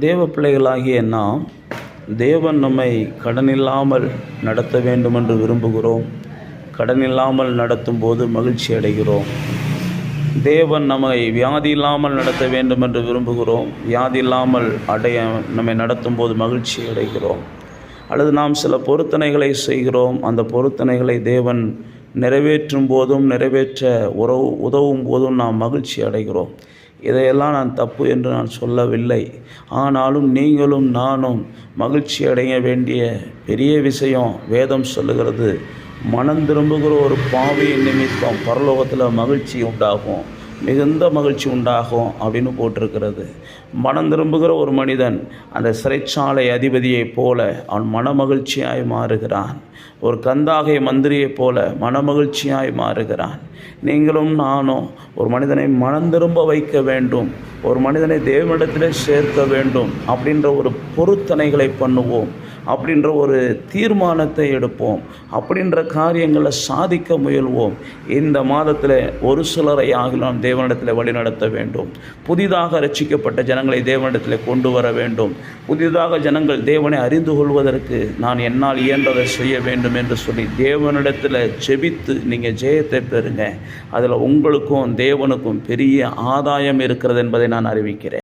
தேவ பிள்ளைகளாகிய நாம் தேவன் நம்மை கடனில்லாமல் நடத்த வேண்டும் என்று விரும்புகிறோம். கடனில்லாமல் நடத்தும் போது மகிழ்ச்சி அடைகிறோம். தேவன் நம்மை வியாதி இல்லாமல் நடத்த வேண்டும் என்று விரும்புகிறோம். வியாதி இல்லாமல் அடைய நம்மை நடத்தும் போது மகிழ்ச்சி அடைகிறோம். அல்லது நாம் சில பொருத்தனைகளை செய்கிறோம். அந்த பொருத்தனைகளை தேவன் நிறைவேற்றும் போதும் நிறைவேற்ற உறவு உதவும் போதும் நாம் மகிழ்ச்சி அடைகிறோம். இதையெல்லாம் நான் தப்பு என்று நான் சொல்லவில்லை. ஆனாலும் நீங்களும் நானும் மகிழ்ச்சி அடைய வேண்டிய பெரிய விஷயம் வேதம் சொல்லுகிறது. மனம் திரும்புகிற ஒரு பாவியின் நிமித்தம் பரலோகத்தில் மகிழ்ச்சி உண்டாகும். மிகுந்த மகிழ்ச்சி உண்டாகும் அப்படின்னு போட்டிருக்கிறது. மனம் திரும்புகிற ஒரு மனிதன் அந்த சிறைச்சாலை அதிபதியைப் போல அவன் மனமகிழ்ச்சியாய் மாறுகிறான். ஒரு கந்தாகை மந்திரியைப் போல மனமகிழ்ச்சியாய் மாறுகிறான். நீங்களும் நானும் ஒரு மனிதனை மனம் திரும்ப வைக்க வேண்டும். ஒரு மனிதனை தேவனிடத்திலே சேர்க்க வேண்டும் அப்படின்ற ஒரு பொருத்தனைகளை பண்ணுவோம். அப்படின்ற ஒரு தீர்மானத்தை எடுப்போம். அப்படின்ற காரியங்களை சாதிக்க முயல்வோம். இந்த மாதத்தில் ஒரு சிலரை ஆகலாம் தேவனிடத்தில் வழிநடத்த வேண்டும். புதிதாக ரட்சிக்கப்பட்ட ஜனங்களை தேவனிடத்தில் கொண்டு வர வேண்டும். புதிதாக ஜனங்கள் தேவனை அறிந்து கொள்வதற்கு நான் என்னால் இயன்றதை செய்ய வேண்டும் என்று சொல்லி தேவனிடத்தில் ஜெபித்து நீங்கள் ஜெயத்தை பெறுங்க. அதில் உங்களுக்கும் தேவனுக்கும் பெரிய ஆதாயம் இருக்கிறது என்பதை நான் அறிவிக்கிறேன்.